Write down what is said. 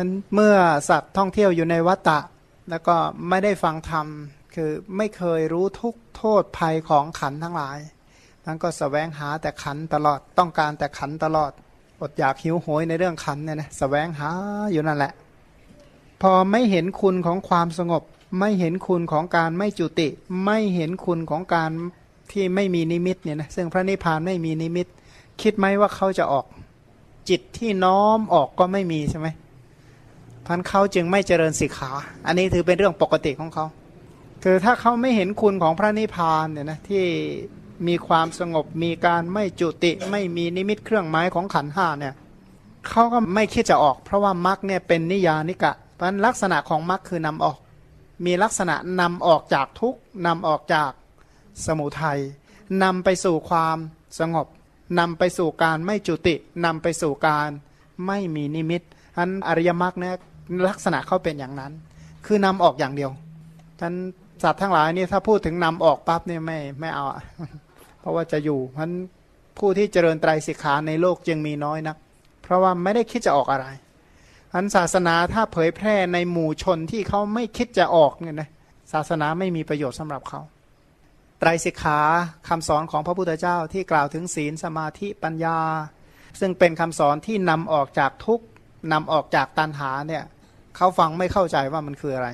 นั้นเมื่อสัตว์ท่องเที่ยวอยู่ในวัฏฏะแล้วก็ไม่ได้ฟังธรรม คือไม่เคยรู้ทุกโทษภัยของขันทั้งหลาย นั้นก็สแสวงหาแต่ขันตลอดต้องการแต่ขันตลอด อดอยากหิวโหยในเรื่องขันเนี่ยนะสแสวงหาอยู่นั่นแหละ พอไม่เห็นคุณของความสงบ ไม่เห็นคุณของการไม่จุติ ไม่เห็นคุณของการที่ไม่มีนิมิตเนี่ยนะซึ่งพระนิพพานไม่มีนิมิต คิดไหมว่าเขาจะออก จิตที่น้อมออกก็ไม่มีใช่ไหม พันเขาจึงไม่เจริญสิกขา อันนี้ถือเป็นเรื่องปกติของเขาคือถ้าเขาไม่เห็นคุณของพระนิพพานเนี่ยนะที่มีความสงบมีการไม่จุติไม่มีนิมิตเครื่องหมายของขันห้าเนี่ยเขาก็ไม่คิดจะออก เพราะว่ามรรคเนี่ยเป็นนิยานิกะเพราะฉะนั้นลักษณะของมรรคคือนำออก มีลักษณะนำออกจากทุกข์นำออกจากสมุทัยนำไปสู่ความสงบนำไปสู่การไม่จุตินำไปสู่การไม่มีนิมิตอันอริยมรรคเนี่ย ลักษณะเขาเป็นอย่างนั้น คือนำออกอย่างเดียวท่านสัตว์ทั้งหลายนี่ถ้าพูดถึงนำออกปั๊บเนี่ยไม่ไม่เอาอะเพราะว่าจะอยู่เพราะฉะนั้นผู้ที่เจริญไตรสิกขาในโลกจึงมีน้อยนัก เพราะว่าไม่ได้คิดจะออกอะไรอันศาสนาถ้าเผยแพร่ในหมู่ชนที่เขาไม่คิดจะออกเนี่ยนะศาสนาไม่มีประโยชน์สำหรับเขาไตรสิกขาคำสอนของพระพุทธเจ้าที่กล่าวถึงศีลสมาธิปัญญา ซึ่งเป็นคำสอนที่นำออกจากทุกนำออกจากตัณหาเนี่ย เขาฟังไม่เข้าใจว่ามันคืออะไร